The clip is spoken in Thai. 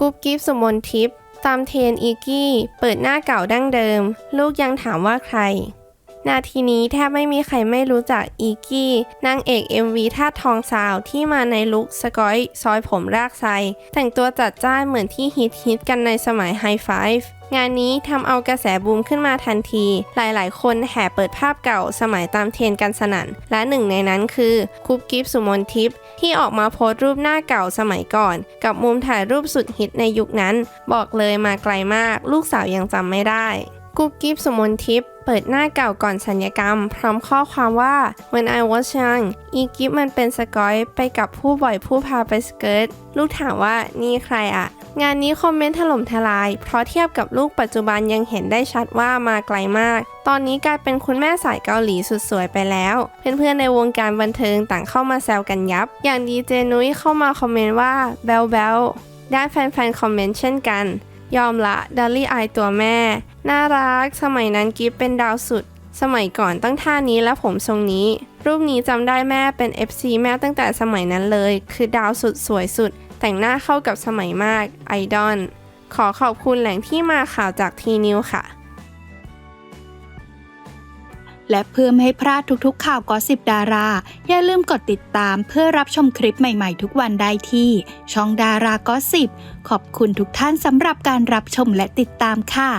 กุ๊บกิ๊บสุมนทิพย์ตามเทนอีกี้ เปิดหน้าเก่าดั้งเดิม ลูกยังถามว่าใคร นาทีนี้แทบไม่มีใครไม่รู้จักอีกี้นางเอก MV ท่าทองสาวที่มาในลุคสกอย ซอยผมรากไซแต่งตัวจัดจ้านเหมือนที่ฮิตฮิตกันในสมัยไฮไฟฟ์ งานนี้ทำเอากระแสบูมขึ้นมาทันที หลายๆ คนแห่เปิดภาพเก่าสมัยตามเทรนกันสนั่น และหนึ่งในนั้นคือคุปกิฟสุมนทิพย์ที่ออกมาโพสต์รูปหน้าเก่าสมัยก่อน กับมุมถ่ายรูปสุดฮิตในยุคนั้น บอกเลยมาไกลมาก ลูกสาวยังจำไม่ได้กุ๊บกิ๊บสุมนทิพย์ เปิดหน้าเก่าก่อนสัญญกรรม พร้อมข้อความว่า when I was young อีกิฟมันเป็นสกอยไปกับผู้บ่อยผู้พาไปสเกิร์ต ลูกถามว่านี่ใครอะงานนี้คอมเมนต์ถล่มทลาย เพราะเทียบกับลูกปัจจุบันยังเห็นได้ชัดว่ามาไกลมาก ตอนนี้กลายเป็นคุณแม่สายเกาหลีสุดสวยไปแล้ว เพื่อนๆในวงการบันเทิงต่างเข้ามาแซวกันยับ อย่างดีเจนุ้ยเข้ามาคอมเมนต์ว่าแบลแบลด้านแฟนๆคอมเมนต์เช่นกัน ยอมละดัลลี่อายตัวแม่ น่ารัก สมัยนั้นกิฟเป็นดาวสุด สมัยก่อนตั้งท่านี้และผมทรงนี้ รูปนี้จำได้แม่เป็น FC แม่ตั้งแต่สมัยนั้นเลย คือดาวสุดสวยสุด แต่งหน้าเข้ากับสมัยมากไอดอลขอขอบคุณแหล่งที่มาข่าวจากทีนิวค่ะ และเพื่อไม่ให้พลาดทุกๆข่าวกอสิบดารา อย่าลืมกดติดตามเพื่อรับชมคลิปใหม่ๆทุกวันได้ที่ ช่องดารากอสิบขอบคุณทุกท่านสำหรับการรับชมและติดตามค่ะ